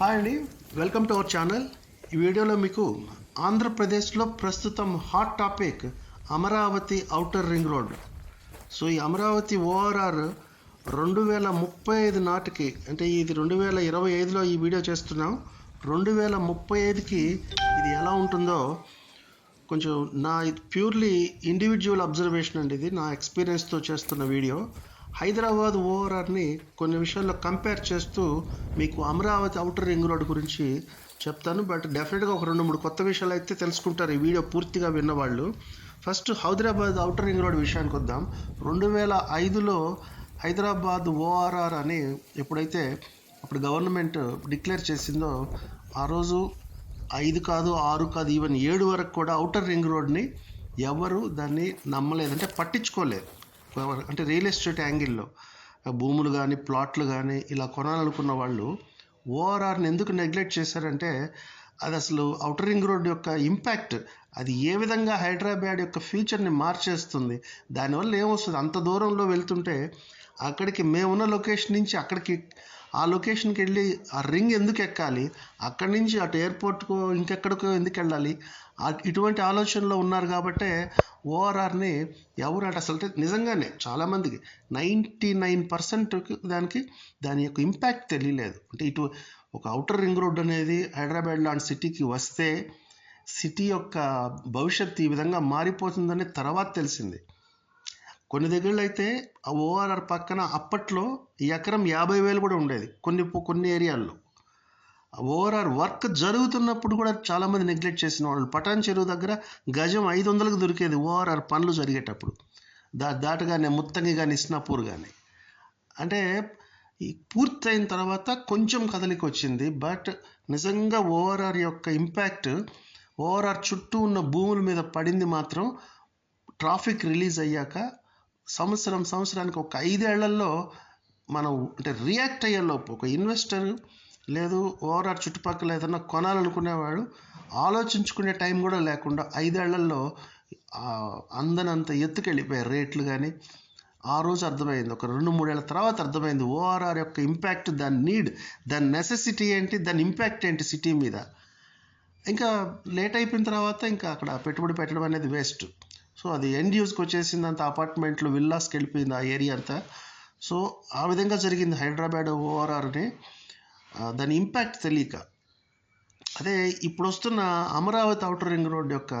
Hi అండి welcome to our channel ఈ వీడియోలో మీకు ఆంధ్రప్రదేశ్లో ప్రస్తుతం hot topic Amaravati outer ring road so ఈ అమరావతి ఓఆర్ఆర్ రెండు వేల ముప్పై ఐదు నాటికి అంటే ఇది రెండు వేల ఇరవై ఐదులో ఈ వీడియో చేస్తున్నాం. రెండు వేల ముప్పై ఐదుకి ఇది ఎలా ఉంటుందో కొంచెం నా ప్యూర్లీ ఇండివిజువల్ అబ్జర్వేషన్ అండి ఇది నా ఎక్స్పీరియన్స్తో చేస్తున్న వీడియో. హైదరాబాద్ ఓఆర్ఆర్ని కొన్ని విషయాల్లో కంపేర్ చేస్తూ మీకు అమరావతి అవుటర్ రింగ్ రోడ్ గురించి చెప్తాను. బట్ డెఫినెట్గా ఒక రెండు మూడు కొత్త విషయాలు అయితే తెలుసుకుంటారు ఈ వీడియో పూర్తిగా విన్నవాళ్ళు first Hyderabad outer ring road విషయానికి వద్దాం. రెండు వేల ఐదులో హైదరాబాద్ ఓఆర్ఆర్ అని ఎప్పుడైతే అప్పుడు గవర్నమెంట్ డిక్లేర్ చేసిందో ఆ రోజు ఐదు కాదు ఆరు కాదు ఈవెన్ ఏడు వరకు కూడా అవుటర్ రింగ్ రోడ్ని ఎవరు దాన్ని నమ్మలేదంటే పట్టించుకోలేదు. అంటే రియల్ ఎస్టేట్ యాంగిల్లో భూములు కానీ ప్లాట్లు కానీ ఇలా కొనాలనుకున్న వాళ్ళు ఓఆర్ఆర్ని ఎందుకు నెగ్లెక్ట్ చేశారంటే అది అసలు అవుటర్ రింగ్ రోడ్ యొక్క ఇంపాక్ట్ అది ఏ విధంగా హైదరాబాద్ యొక్క ఫ్యూచర్ని మార్చేస్తుంది దానివల్ల ఏమొస్తుంది? అంత దూరంలో వెళ్తుంటే అక్కడికి మేమున్న లొకేషన్ నుంచి అక్కడికి ఆ లొకేషన్కి వెళ్ళి ఆ రింగ్ ఎందుకు ఎక్కాలి? అక్కడి నుంచి అటు ఎయిర్పోర్ట్కో ఇంకెక్కడికో ఎందుకు వెళ్ళాలి? ఇటువంటి ఆలోచనలో ఉన్నారు కాబట్టే ఓఆర్ఆర్ని ఎవరు అంటే అసలు నిజంగానే చాలామందికి నైంటీ నైన్ పర్సెంట్ దానికి దాని యొక్క ఇంపాక్ట్ తెలియలేదు. అంటే ఇటు ఒక అవుటర్ రింగ్ రోడ్ అనేది హైదరాబాద్ లాంటి సిటీకి వస్తే సిటీ యొక్క భవిష్యత్తు ఈ విధంగా మారిపోతుందని తర్వాత తెలిసింది. కొన్ని దగ్గరలో అయితే ఆ ఓఆర్ఆర్ పక్కన అప్పట్లో ఈ ఎకరం యాభై వేలు కూడా ఉండేది. కొన్ని కొన్ని ఏరియాల్లో. ఓవరాల్ వర్క్ జరుగుతున్నప్పుడు కూడా చాలామంది నెగ్లెక్ట్ చేసిన వాళ్ళు. పటాన్ చెరువు దగ్గర గజం ఐదు వందలకు దొరికేది ఓవరాల్ పనులు జరిగేటప్పుడు. దా దాటగానే ముత్తంగి కానీ ఇస్నాపూర్ కానీ అంటే ఈ పూర్తయిన తర్వాత కొంచెం కదలిక వచ్చింది బట్ నిజంగా ఓఆర్ఆర్ యొక్క ఇంపాక్ట్ ఓఆర్ఆర్ చుట్టూ ఉన్న భూముల మీద పడింది మాత్రం ట్రాఫిక్ రిలీజ్ అయ్యాక సంవత్సరం సంవత్సరానికి ఒక ఐదేళ్ళలో మనం అంటే రియాక్ట్ అయ్యేలోపు ఒక ఇన్వెస్టర్ లేదు ఓవరాల్ చుట్టుపక్కల ఏదైనా కొనాలనుకునేవాడు ఆలోచించుకునే టైం కూడా లేకుండా ఐదేళ్ళలో అందనంత ఎత్తుకెళ్ళిపోయాయి రేట్లు కానీ ఆ రోజు అర్థమైంది. ఒక రెండు మూడేళ్ళ తర్వాత అర్థమైంది. ఓఆర్ఆర్ యొక్క ఇంపాక్ట్ దాని నీడ్ దాని నెసెసిటీ ఏంటి దాని ఇంపాక్ట్ ఏంటి సిటీ మీద. ఇంకా లేట్ అయిపోయిన తర్వాత ఇంకా అక్కడ పెట్టుబడి పెట్టడం అనేది వేస్ట్ సో అది ఎండ్ యూస్కి వచ్చేసింది అంత అపార్ట్మెంట్లు విల్లాస్కి వెళ్ళిపోయింది ఆ ఏరియా అంతా. సో ఆ విధంగా జరిగింది హైదరాబాద్ ఓఆర్ఆర్ని దాని ఇంపాక్ట్ తెలియక. అదే ఇప్పుడు వస్తున్న అమరావతి అవుటర్ రింగ్ రోడ్ యొక్క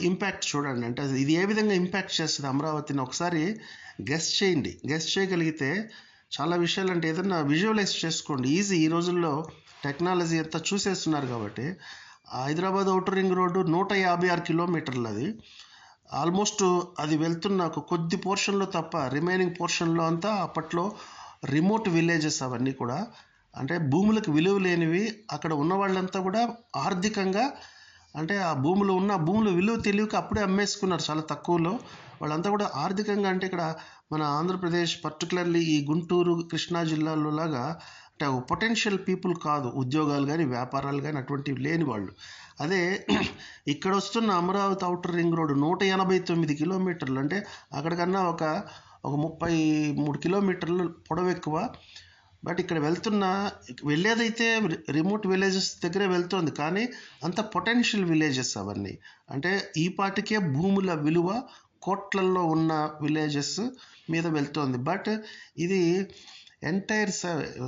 ఇంపాక్ట్ చూడండి. అంటే అది ఇది ఏ విధంగా ఇంపాక్ట్ చేస్తుంది అమరావతిని ఒకసారి గెస్ట్ చేయండి. గెస్ట్ చేయగలిగితే చాలా విషయాలు అంటే ఏదన్నా విజువలైజ్ చేసుకోండి. ఈజీ ఈ రోజుల్లో టెక్నాలజీ అంతా చూసేస్తున్నారు కాబట్టి. హైదరాబాద్ అవుటర్ రింగ్ రోడ్డు నూట యాభై ఆరు కిలోమీటర్లు అది. ఆల్మోస్ట్ అది వెళ్తున్న ఒక కొద్ది పోర్షన్లో తప్ప రిమైనింగ్ పోర్షన్లో అంతా అప్పట్లో రిమోట్ విలేజెస్ అవన్నీ కూడా అంటే భూములకు విలువ లేనివి అక్కడ ఉన్న వాళ్ళంతా కూడా ఆర్థికంగా అంటే ఆ భూములు ఉన్న భూములు విలువ తెలియక అప్పుడే అమ్మేసుకున్నారు చాలా తక్కువలో. వాళ్ళంతా కూడా ఆర్థికంగా అంటే ఇక్కడ మన ఆంధ్రప్రదేశ్ పర్టికులర్లీ ఈ గుంటూరు కృష్ణా జిల్లాలో లాగా అంటే పొటెన్షియల్ పీపుల్ కాదు ఉద్యోగాలు కానీ వ్యాపారాలు కానీ అటువంటివి లేని వాళ్ళు. అదే ఇక్కడ వస్తున్న అమరావతి అవుటర్ రింగ్ రోడ్ నూట ఎనభై తొమ్మిది కిలోమీటర్లు. అంటే అక్కడికన్నా ఒక ఒక ముప్పై మూడు కిలోమీటర్లు పొడవు ఎక్కువ బట్ ఇక్కడ వెళ్తున్న వెళ్ళేదైతే రిమోట్ విలేజెస్ దగ్గరే వెళ్తుంది కానీ అంత పొటెన్షియల్ విలేజెస్ అవన్నీ. అంటే ఈ పాటికే భూముల విలువ కోట్లల్లో ఉన్న విలేజెస్ మీద వెళ్తోంది. బట్ ఇది ఎంటైర్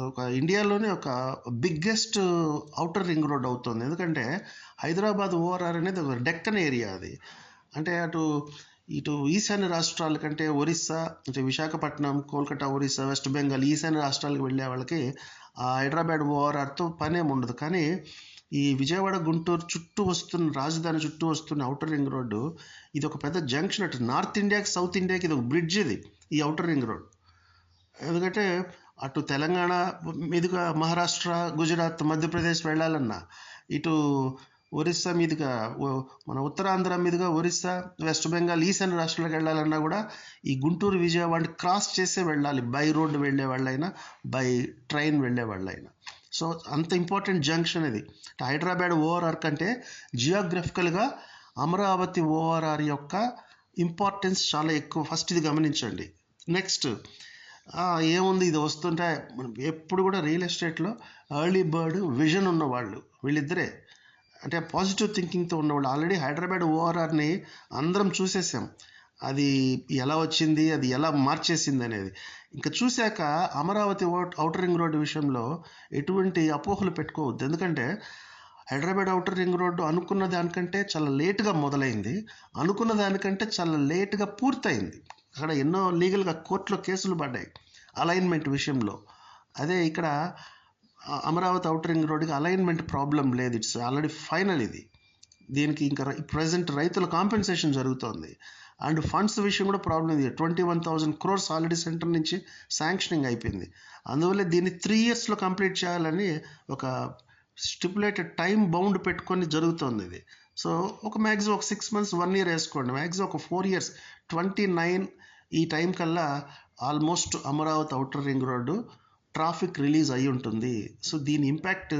ఒక ఇండియాలోనే ఒక బిగ్గెస్ట్ అవుటర్ రింగ్ రోడ్ అవుతుంది. ఎందుకంటే హైదరాబాద్ ఓఆర్ఆర్ అనేది ఒక డెక్కన్ ఏరియా అది. అంటే అటు ఇటు ఈశాన్య రాష్ట్రాల కంటే ఒరిస్సా అంటే విశాఖపట్నం కోల్కతా ఒరిస్సా వెస్ట్ బెంగాల్ ఈశాన్య రాష్ట్రాలకు వెళ్ళే వాళ్ళకి ఆ హైదరాబాద్ ఓఆర్ఆర్తో పనేం ఉండదు. కానీ ఈ విజయవాడ గుంటూరు చుట్టూ వస్తున్న రాజధాని చుట్టూ వస్తున్న అవుటర్ రింగ్ రోడ్డు ఇది ఒక పెద్ద జంక్షన్ అటు. నార్త్ ఇండియాకి సౌత్ ఇండియాకి ఇది ఒక బ్రిడ్జ్ ఇది ఈ అవుటర్ రింగ్ రోడ్ ఎందుకంటే అటు తెలంగాణ మీదుగా మహారాష్ట్ర గుజరాత్ మధ్యప్రదేశ్ వెళ్ళాలన్నా ఇటు ఒరిస్సా మీదుగా మన ఉత్తరాంధ్ర మీదుగా ఒరిస్సా వెస్ట్ బెంగాల్ ఈశాన్య రాష్ట్రాలకు వెళ్ళాలన్నా కూడా ఈ గుంటూరు విజయవాడ క్రాస్ చేసే వెళ్ళాలి. బై రోడ్డు వెళ్ళే వాళ్ళైనా బై ట్రైన్ వెళ్ళే వాళ్ళైనా. సో అంత ఇంపార్టెంట్ జంక్షన్ ఇది. హైదరాబాద్ ఓఆర్ఆర్ కంటే జియోగ్రఫికల్గా అమరావతి ఓఆర్ఆర్ యొక్క ఇంపార్టెన్స్ చాలా ఎక్కువ. ఫస్ట్ ఇది గమనించండి. నెక్స్ట్ ఏముంది? ఇది వస్తుంటే ఎప్పుడు కూడా రియల్ ఎస్టేట్లో ఎర్లీ బర్డ్ విజన్ ఉన్నవాళ్ళు వీళ్ళిద్దరే. అంటే పాజిటివ్ థింకింగ్తో ఉన్నవాళ్ళు. ఆల్రెడీ హైదరాబాద్ ఓఆర్ఆర్ని అందరం చూసేసాం. అది ఎలా వచ్చింది అది ఎలా మార్చేసింది అనేది. ఇంకా చూశాక అమరావతి అవుటర్ రింగ్ రోడ్డు విషయంలో ఎటువంటి అపోహలు పెట్టుకోవద్దు. ఎందుకంటే హైదరాబాద్ అవుటర్ రింగ్ రోడ్డు అనుకున్న దానికంటే చాలా లేటుగా మొదలైంది. అనుకున్న దానికంటే చాలా లేటుగా పూర్తయింది. అక్కడ ఎన్నో లీగల్గా కోర్టులో కేసులు పడ్డాయి. అలైన్మెంట్ విషయంలో. అదే ఇక్కడ అమరావతి అవుట్ రింగ్ రోడ్డుకి అలైన్మెంట్ ప్రాబ్లం లేదు. ఇట్స్ ఆల్రెడీ ఫైనల్ ఇది. దీనికి ఇంకా ప్రజెంట్ రైతుల కాంపెన్సేషన్ జరుగుతోంది. అండ్ ఫండ్స్ విషయం కూడా ప్రాబ్లం ఇది twenty one thousand crores already centre నుంచి శాంక్షనింగ్ అయిపోయింది. అందువల్ల దీన్ని త్రీ ఇయర్స్లో కంప్లీట్ చేయాలని ఒక స్టిపులేటెడ్ టైం బౌండ్ పెట్టుకొని జరుగుతుంది ఇది. సో ఒక మ్యాక్సిమం ఒక సిక్స్ మంత్స్ వన్ ఇయర్ వేసుకోండి. మ్యాక్సిమం ఒక ఫోర్ ఇయర్స్ ట్వంటీ నైన్ ఈ టైం కల్లా almost Amaravati outer ring road traffic release అయి ఉంటుంది. సో దీని ఇంపాక్ట్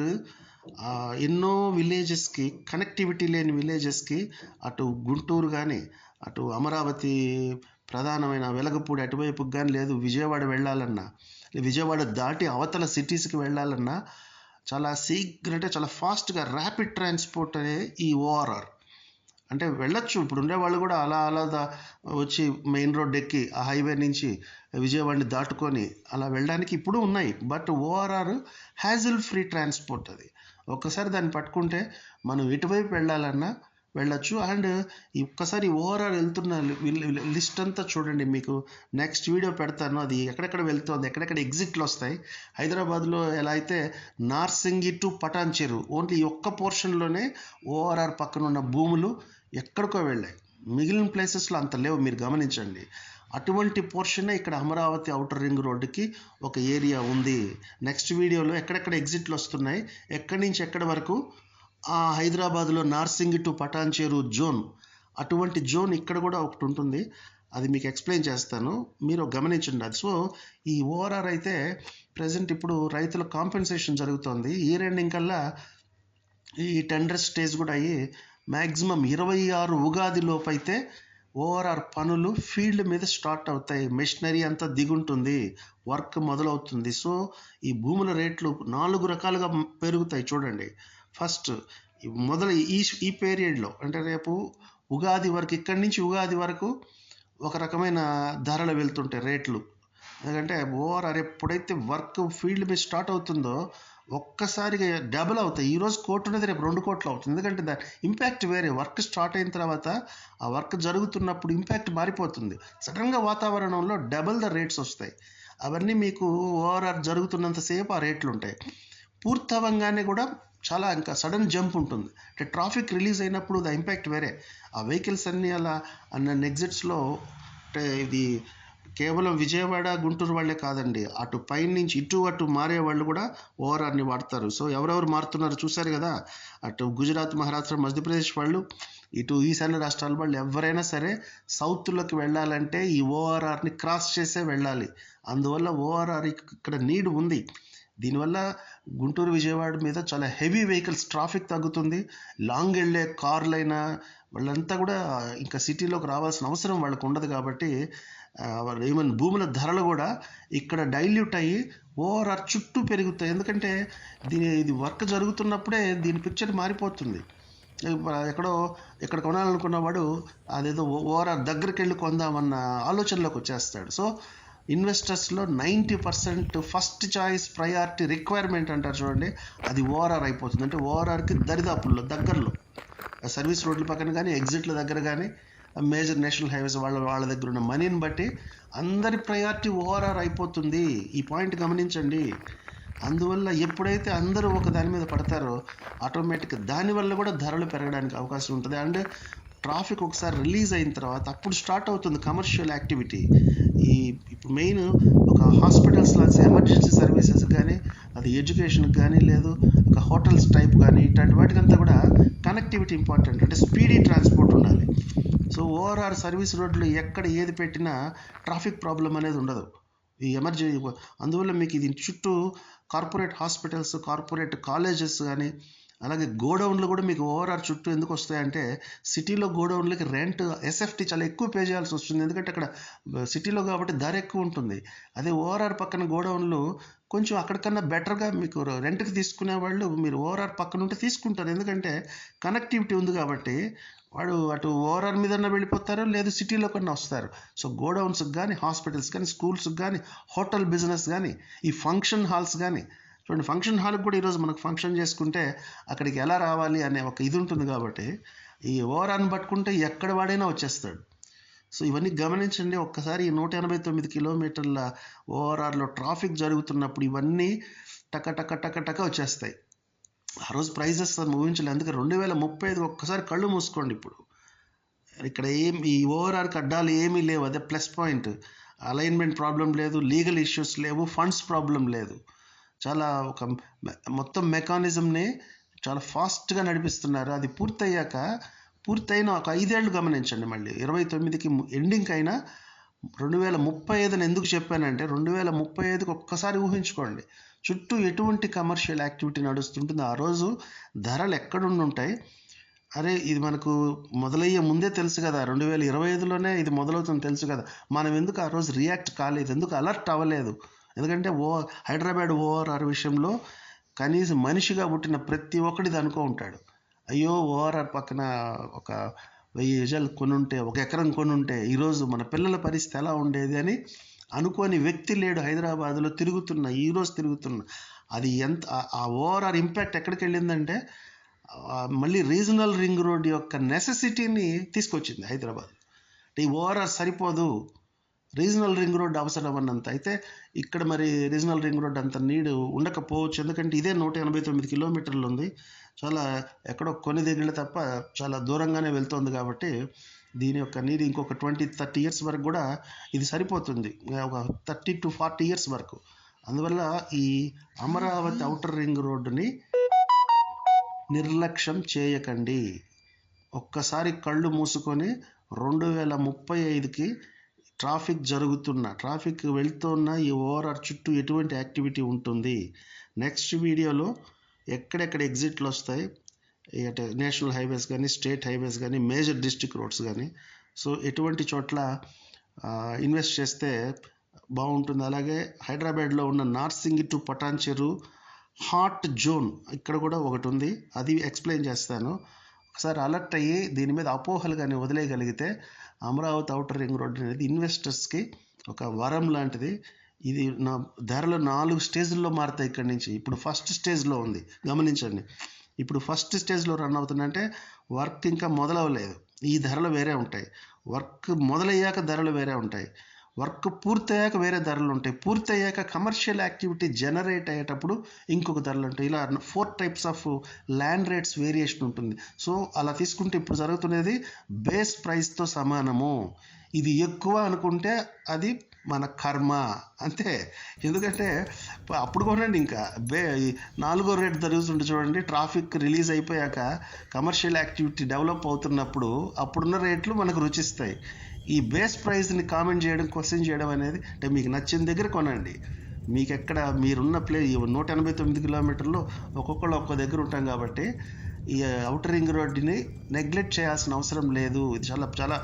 ఎన్నో విలేజెస్కి కనెక్టివిటీ లేని విలేజెస్కి అటు గుంటూరు కానీ అటు అమరావతి ప్రధానమైన వెలగపూడి అటువైపుకి కానీ లేదు విజయవాడ వెళ్ళాలన్నా విజయవాడ దాటి అవతల సిటీస్కి వెళ్ళాలన్నా చాలా శీఘ్ర అంటే చాలా ఫాస్ట్గా ర్యాపిడ్ ట్రాన్స్పోర్ట్ అనే ఈ ఓఆర్ఆర్ అంటే వెళ్ళొచ్చు. ఇప్పుడు ఉండేవాళ్ళు కూడా అలా అలా వచ్చి మెయిన్ రోడ్ ఎక్కి ఆ హైవే నుంచి విజయవాడని దాటుకొని అలా వెళ్ళడానికి ఇప్పుడు ఉన్నాయి. But ORR hassle free transport అది. ఒక్కసారి దాన్ని పట్టుకుంటే మనం ఎటువైపు వెళ్ళాలన్నా వెళ్ళొచ్చు. అండ్ ఒక్కసారి ఓఆర్ఆర్ వెళ్తున్న లిస్ట్ అంతా చూడండి మీకు. నెక్స్ట్ వీడియో పెడతాను. అది ఎక్కడెక్కడ వెళ్తుంది ఎక్కడెక్కడ ఎగ్జిట్లు వస్తాయి. హైదరాబాద్లో ఎలా అయితే నార్సింగి టు పటాన్చేరు ఓన్లీ ఒక్క పోర్షన్లోనే ఓఆర్ఆర్ పక్కన ఉన్న భూములు ఎక్కడికో వెళ్ళాయి. మిగిలిన ప్లేసెస్లో అంత లేవు మీరు గమనించండి. అటువంటి పోర్షనే ఇక్కడ అమరావతి అవుటర్ రింగ్ రోడ్డుకి ఒక ఏరియా ఉంది. నెక్స్ట్ వీడియోలో ఎక్కడెక్కడ ఎగ్జిట్లు వస్తున్నాయి ఎక్కడి నుంచి ఎక్కడి వరకు? ఆ హైదరాబాద్లో నార్సింగి టు పటాన్చేరు జోన్. అటువంటి జోన్ ఇక్కడ కూడా ఒకటి ఉంటుంది. అది మీకు ఎక్స్ప్లెయిన్ చేస్తాను. మీరు గమనించండి అది. సో ఈ ఓఆర్ఆర్ అయితే ప్రజెంట్ ఇప్పుడు రైతుల కాంపెన్సేషన్ జరుగుతోంది. ఇయర్ ఎండింగ్ కల్లా ఈ టెండర్ స్టేజ్ కూడా అయ్యి మ్యాక్సిమం ఇరవై ఆరు ఉగాది లోపైతే ఓఆర్ఆర్ పనులు ఫీల్డ్ మీద స్టార్ట్ అవుతాయి. మెషినరీ అంతా దిగుంటుంది. వర్క్ మొదలవుతుంది. సో ఈ భూముల రేట్లు నాలుగు రకాలుగా పెరుగుతాయి చూడండి. ఫస్ట్ మొదలు ఈ ఈ పీరియడ్లో అంటే రేపు ఉగాది వరకు ఇక్కడి నుంచి ఉగాది వరకు ఒక రకమైన ధరలు వెళ్తుంటాయి రేట్లు. ఎందుకంటే ఓఆర్ఆర్ ఎప్పుడైతే వర్క్ ఫీల్డ్ మీద స్టార్ట్ అవుతుందో ఒక్కసారిగా డబుల్ అవుతాయి. ఈరోజు కోట్ ఉన్నది రేపు రెండు కోట్లు అవుతుంది ఎందుకంటే దాని ఇంపాక్ట్ వేరే. వర్క్ స్టార్ట్ అయిన తర్వాత ఆ వర్క్ జరుగుతున్నప్పుడు ఇంపాక్ట్ మారిపోతుంది. సడన్గా వాతావరణంలో డబుల్ ద రేట్స్ వస్తాయి. అవన్నీ మీకు ఓఆర్ఆర్ జరుగుతున్నంతసేపు ఆ రేట్లు ఉంటాయి. పూర్తవంగానే కూడా చాలా ఇంకా సడన్ జంప్ ఉంటుంది. అంటే ట్రాఫిక్ రిలీజ్ అయినప్పుడు ద ఇంపాక్ట్ వేరే. ఆ వెహికల్స్ అన్నీ అలా అన్న ఎగ్జిట్స్లో అంటే ఇది కేవలం విజయవాడ గుంటూరు వాళ్ళే కాదండి. అటు పైన నుంచి ఇటు అటు మారే వాళ్ళు కూడా ఓఆర్ఆర్ని వాడతారు. సో ఎవరెవరు మారుతున్నారు చూశారు కదా? అటు గుజరాత్ మహారాష్ట్ర మధ్యప్రదేశ్ వాళ్ళు ఇటు ఈశాన్య రాష్ట్రాల వాళ్ళు ఎవరైనా సరే సౌత్లోకి వెళ్ళాలంటే ఈ ఓఆర్ఆర్ని క్రాస్ చేసే వెళ్ళాలి. అందువల్ల ఓఆర్ఆర్ ఇక్కడ నీడ్ ఉంది. దీనివల్ల గుంటూరు విజయవాడ మీద చాలా హెవీ వెహికల్స్ ట్రాఫిక్ తగ్గుతుంది. లాంగ్ వెళ్ళే కార్లైనా వాళ్ళంతా కూడా ఇంకా సిటీలోకి రావాల్సిన అవసరం వాళ్ళకు ఉండదు కాబట్టి ఈవెన్ భూముల ధరలు కూడా ఇక్కడ డైల్యూట్ అయ్యి ఓఆర్ఆర్ చుట్టూ పెరుగుతాయి. ఎందుకంటే దీని ఇది వర్క్ జరుగుతున్నప్పుడే దీని పిక్చర్ మారిపోతుంది. ఎక్కడో ఎక్కడ కొనాలనుకున్నవాడు అదేదో ఓఆర్ఆర్ దగ్గరికి వెళ్ళి కొందామన్న ఆలోచనలోకి వచ్చేస్తాడు. So ఇన్వెస్టర్స్లో ninety percent first choice priority requirement అంటారు చూడండి. అది ఓఆర్ఆర్ అయిపోతుంది. అంటే ఓఆర్ఆర్కి దరిదాపుల్లో దగ్గరలో. సర్వీస్ రోడ్ల పక్కన కానీ ఎగ్జిట్ల దగ్గర కానీ మేజర్ నేషనల్ హైవేస్ వాళ్ళ వాళ్ళ దగ్గర ఉన్న మనీని బట్టి అందరి ప్రయారిటీ ఓఆర్ఆర్ అయిపోతుంది. ఈ పాయింట్ గమనించండి. అందువల్ల ఎప్పుడైతే అందరూ ఒక దాని మీద పడతారో ఆటోమేటిక్ దానివల్ల కూడా ధరలు పెరగడానికి అవకాశం ఉంటుంది. అండ్ ట్రాఫిక్ ఒకసారి రిలీజ్ అయిన తర్వాత అప్పుడు స్టార్ట్ అవుతుంది కమర్షియల్ యాక్టివిటీ ఈ ఇప్పుడు మెయిన్ ఒక హాస్పిటల్స్ లాంటి ఎమర్జెన్సీ సర్వీసెస్ కానీ అది ఎడ్యుకేషన్కి కానీ లేదు ఒక హోటల్స్ టైప్ కానీ ఇట్లాంటి వాటికంతా కూడా కనెక్టివిటీ ఇంపార్టెంట్ అంటే స్పీడీ ట్రాన్స్పోర్ట్ ఉండాలి. సో ఓవరాల్ సర్వీస్ రోడ్లు ఎక్కడ ఏది పెట్టినా ట్రాఫిక్ ప్రాబ్లం అనేది ఉండదు. ఈ ఎమర్జెన్సీ అందువల్ల మీకు ఇది చుట్టూ కార్పొరేట్ హాస్పిటల్స్ కార్పొరేట్ కాలేజెస్ కానీ అలాగే గోడౌన్లు కూడా మీకు ఓవరాల్ చుట్టూ ఎందుకు వస్తాయంటే సిటీలో గోడౌన్లకి రెంట్ ఎస్ఎఫ్టీ చాలా ఎక్కువ పే చేయాల్సి వస్తుంది. ఎందుకంటే అక్కడ సిటీలో కాబట్టి ధర ఎక్కువ ఉంటుంది. అదే ఓఆర్ఆర్ పక్కన గోడౌన్లు కొంచెం అక్కడికన్నా బెటర్గా మీకు రెంట్కి తీసుకునే వాళ్ళు మీరు ఓవరాల్ పక్కన ఉంటే తీసుకుంటారు. ఎందుకంటే కనెక్టివిటీ ఉంది కాబట్టి వాడు అటు ఓవరాల్ మీదన్నా వెళ్ళిపోతారు లేదు సిటీలో కన్నా వస్తారు. సో గోడౌన్స్కి కానీ హాస్పిటల్స్ కానీ స్కూల్స్కి కానీ హోటల్ బిజినెస్ కానీ ఈ ఫంక్షన్ హాల్స్ కానీ చూడండి ఫంక్షన్ హాల్కి కూడా ఈరోజు మనకు ఫంక్షన్ చేసుకుంటే అక్కడికి ఎలా రావాలి అనే ఒక ఇది ఉంటుంది కాబట్టి ఈ ఓఆర్ఆర్ని పట్టుకుంటే ఎక్కడ వాడైనా వచ్చేస్తాడు. సో ఇవన్నీ గమనించండి. ఒక్కసారి ఈ నూట ఎనభై తొమ్మిది కిలోమీటర్ల ఓఆర్ఆర్లో ట్రాఫిక్ జరుగుతున్నప్పుడు ఇవన్నీ టక టక టక టక వచ్చేస్తాయి. ఆ రోజు ప్రైజెస్ ఊహించలేదు. అందుకే రెండు వేల ముప్పై ఐదు ఒక్కసారి కళ్ళు మూసుకోండి ఇప్పుడు. ఇక్కడ ఏం ఈ ఓఆర్ఆర్కి అడ్డాలు ఏమీ లేవు. అదే ప్లస్ పాయింట్ అలైన్మెంట్ ప్రాబ్లం లేదు లీగల్ ఇష్యూస్ లేవు ఫండ్స్ ప్రాబ్లం లేదు. చాలా ఒక మె- మొత్తం మెకానిజంని చాలా ఫాస్ట్గా నడిపిస్తున్నారు. అది పూర్తయ్యాక పూర్తయిన ఒక ఐదేళ్ళు గమనించండి మళ్ళీ. ఇరవై తొమ్మిదికి ఎండింగ్ అయినా రెండు వేల ముప్పై ఐదుని ఎందుకు చెప్పానంటే రెండు వేల ముప్పై ఐదుకి ఒక్కసారి ఊహించుకోండి. చుట్టూ ఎటువంటి కమర్షియల్ యాక్టివిటీ నడుస్తుంటుందో ఆ రోజు ధరలు ఎక్కడుండి ఉంటాయి అరే ఇది మనకు మొదలయ్యే ముందే తెలుసు కదా. రెండు వేల ఇరవై ఐదులోనే ఇది మొదలవుతుంది తెలుసు కదా. మనం ఎందుకు ఆ రోజు రియాక్ట్ కాలేదు? ఎందుకు అలర్ట్ అవ్వలేదు? ఎందుకంటే ఓ హైదరాబాద్ ఓఆర్ఆర్ విషయంలో కనీసం మనిషిగా పుట్టిన ప్రతి ఒక్కడిది అనుకో ఉంటాడు. అయ్యో ఓఆర్ఆర్ పక్కన ఒక వెయ్యి గజాలు కొనుంటే ఒక ఎకరం కొనుంటే ఈరోజు మన పిల్లల పరిస్థితి ఎలా ఉండేది అని అనుకోని వ్యక్తి లేడు హైదరాబాద్లో తిరుగుతున్న ఈరోజు తిరుగుతున్న. అది ఎంత ఆ- ఓవరాల్ ఓఆర్ఆర్ ఇంపాక్ట్ ఎక్కడికి వెళ్ళిందంటే మళ్ళీ రీజనల్ రింగ్ రోడ్ యొక్క నెసెసిటీని తీసుకొచ్చింది హైదరాబాద్. అంటే ఈ ఓఆర్ఆర్ సరిపోదు. రీజనల్ రింగ్ రోడ్ అవసరం అన్నంత. అయితే ఇక్కడ మరి రీజనల్ రింగ్ రోడ్ అంత నీడు ఉండకపోవచ్చు. ఎందుకంటే ఇదే నూట ఎనభై తొమ్మిది కిలోమీటర్లు ఉంది. చాలా ఎక్కడో కొన్ని దగ్గర తప్ప చాలా దూరంగానే వెళ్తుంది కాబట్టి దీని యొక్క నీరు ఇంకొక ట్వంటీ థర్టీ ఇయర్స్ వరకు కూడా ఇది సరిపోతుంది. ఒక థర్టీ టు ఫార్టీ ఇయర్స్ వరకు. అందువల్ల ఈ అమరావతి ఔటర్ రింగ్ రోడ్డుని నిర్లక్ష్యం చేయకండి. ఒక్కసారి కళ్ళు మూసుకొని రెండు వేల ముప్పై ఐదుకి ట్రాఫిక్ జరుగుతున్న ట్రాఫిక్ వెళ్తున్న ఈ ఓఆర్ఆర్ చుట్టూ ఎటువంటి యాక్టివిటీ ఉంటుంది? నెక్స్ట్ వీడియోలో ఎక్కడెక్కడ ఎగ్జిట్లు వస్తాయి? అంటే నేషనల్ హైవేస్ కానీ స్టేట్ హైవేస్ కానీ మేజర్ డిస్ట్రిక్ట్ రోడ్స్ కానీ. సో ఎటువంటి చోట్ల ఇన్వెస్ట్ చేస్తే బాగుంటుంది. అలాగే హైదరాబాద్లో ఉన్న Narsingi to Patancheru hot zone ఇక్కడ కూడా ఒకటి ఉంది. అది ఎక్స్ప్లెయిన్ చేస్తాను. ఒకసారి అలర్ట్ అయ్యి దీని మీద అపోహలు కానీ వదిలేయగలిగితే అమరావతి అవుటర్ రింగ్ రోడ్ అనేది ఇన్వెస్టర్స్కి ఒక వరం లాంటిది. ఇది నా ధరలు నాలుగు స్టేజ్ల్లో మారుతాయి ఇక్కడి నుంచి. ఇప్పుడు ఫస్ట్ స్టేజ్లో ఉంది. గమనించండి. ఇప్పుడు ఫస్ట్ స్టేజ్లో రన్ అవుతుందంటే వర్క్ ఇంకా మొదలవలేదు. ఈ ధరలు వేరే ఉంటాయి. వర్క్ మొదలయ్యాక ధరలు వేరే ఉంటాయి. వర్క్ పూర్తయ్యాక వేరే ధరలు ఉంటాయి. పూర్తయ్యాక కమర్షియల్ యాక్టివిటీ జనరేట్ అయ్యేటప్పుడు ఇంకొక ధరలు ఉంటాయి. ఇలా four types of land rates variation ఉంటుంది. సో అలా తీసుకుంటే ఇప్పుడు జరుగుతున్నది బేస్ ప్రైస్తో సమానము. ఇది ఎక్కువ అనుకుంటే అది మన కర్మ. అంతే. ఎందుకంటే అప్పుడు కొనండి ఇంకా. బే నాలుగో రేట్ జరుగుతుంటే చూడండి ట్రాఫిక్ రిలీజ్ అయిపోయాక కమర్షియల్ యాక్టివిటీ డెవలప్ అవుతున్నప్పుడు అప్పుడున్న రేట్లు మనకు రుచిస్తాయి. ఈ బేస్ ప్రైస్ని కామెంట్ చేయడం క్వశ్చన్ చేయడం అనేది అంటే మీకు నచ్చిన దగ్గర కొనండి. మీకు ఎక్కడ మీరున్న ప్లే ఈ నూట ఎనభై తొమ్మిది కిలోమీటర్లు ఒక్కొక్కళ్ళు ఒక్కో దగ్గర ఉంటాం కాబట్టి ఈ అవుటర్ రింగ్ రోడ్డుని నెగ్లెక్ట్ చేయాల్సిన అవసరం లేదు. ఇది చాలా చాలా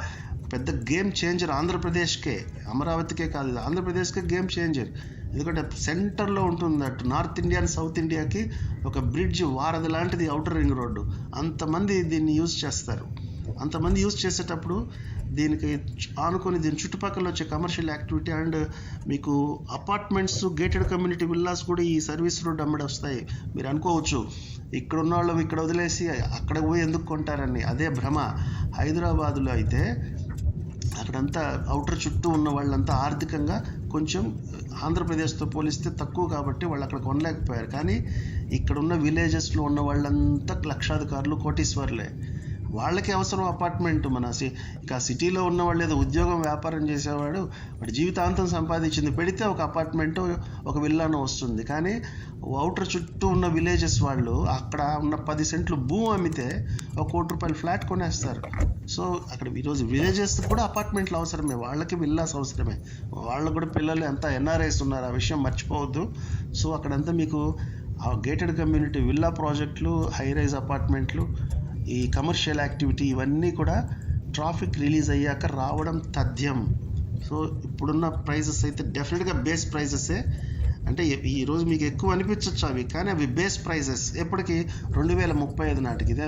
పెద్ద గేమ్ చేంజర్ ఆంధ్రప్రదేశ్కే అమరావతికే కాదు ఇది ఆంధ్రప్రదేశ్కే గేమ్ చేంజర్ ఎందుకంటే సెంటర్లో ఉంటుంది అటు నార్త్ ఇండియా సౌత్ ఇండియాకి ఒక బ్రిడ్జ్ వారధి లాంటిది అవుటర్ రింగ్ రోడ్డు అంతమంది దీన్ని యూజ్ చేస్తారు. అంతమంది యూజ్ చేసేటప్పుడు దీనికి ఆనుకొని దీని చుట్టుపక్కల వచ్చే కమర్షియల్ యాక్టివిటీ అండ్ మీకు అపార్ట్మెంట్స్ గేటెడ్ కమ్యూనిటీ విల్లాస్ కూడా ఈ సర్వీస్ రోడ్ అమ్మడి వస్తాయి. మీరు అనుకోవచ్చు ఇక్కడ ఉన్న వాళ్ళం ఇక్కడ వదిలేసి అక్కడ పోయి ఎందుకు కొంటారని. అదే భ్రమ. హైదరాబాదులో అయితే అక్కడంతా అవుటర్ చుట్టూ ఉన్న వాళ్ళంతా ఆర్థికంగా కొంచెం ఆంధ్రప్రదేశ్తో పోలిస్తే తక్కువ కాబట్టి వాళ్ళు అక్కడ కొనలేకపోయారు. కానీ ఇక్కడ ఉన్న విలేజెస్లో ఉన్న వాళ్ళంతా లక్షాధికారులు కోటీశ్వర్లే. వాళ్ళకి అవసరం అపార్ట్మెంట్ మన సి- ఇక సిటీలో ఉన్న వాళ్ళు ఏదో ఉద్యోగం వ్యాపారం చేసేవాడు వాడు జీవితాంతం సంపాదించింది పెడితే ఒక అపార్ట్మెంట్ ఒక విల్లానో వస్తుంది. కానీ అవుటర్ చుట్టూ ఉన్న విలేజెస్ వాళ్ళు అక్కడ ఉన్న పది సెంట్లు భూమి అమ్మితే ఒక కోటి రూపాయల ఫ్లాట్ కొనేస్తారు. సో అక్కడ ఈరోజు విలేజెస్ కూడా అపార్ట్మెంట్లు అవసరమే. వాళ్ళకి విల్లాస్ అవసరమే. వాళ్ళు కూడా పిల్లలు ఎంత ఎన్ఆర్ఐస్ ఉన్నారు ఆ విషయం మర్చిపోవద్దు. సో అక్కడంతా మీకు గేటెడ్ కమ్యూనిటీ విల్లా ప్రాజెక్టులు హై రైజ్ అపార్ట్మెంట్లు ఈ కమర్షియల్ యాక్టివిటీ ఇవన్నీ కూడా ట్రాఫిక్ రిలీజ్ అయ్యాక రావడం తథ్యం. సో ఇప్పుడున్న ప్రైజెస్ అయితే డెఫినెట్గా బేస్ ప్రైజెసే అంటే ఈరోజు మీకు ఎక్కువ అనిపించవచ్చు అవి కానీ అవి బేస్ ప్రైజెస్ ఎప్పటికి రెండు వేల ముప్పై ఐదు నాటికి ఇదే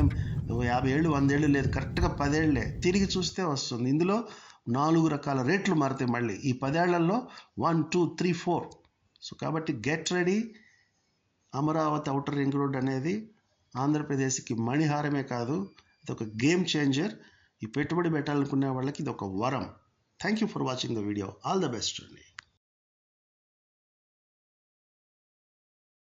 యాభై ఏళ్ళు వంద ఏళ్ళు లేదు కరెక్ట్గా పదేళ్ళే తిరిగి చూస్తే వస్తుంది. ఇందులో నాలుగు రకాల రేట్లు మారుతాయి మళ్ళీ. ఈ పదేళ్ళలో one two three four so కాబట్టి get ready Amaravati outer ring road అనేది ఆంధ్రప్రదేశ్కి మణిహారమే కాదు ఇదొక గేమ్ చేంజర్. ఈ పెట్టుబడి పెట్టాలనుకునే వాళ్ళకి ఇది ఒక వరం. Thank you for watching the video. All the best అండి.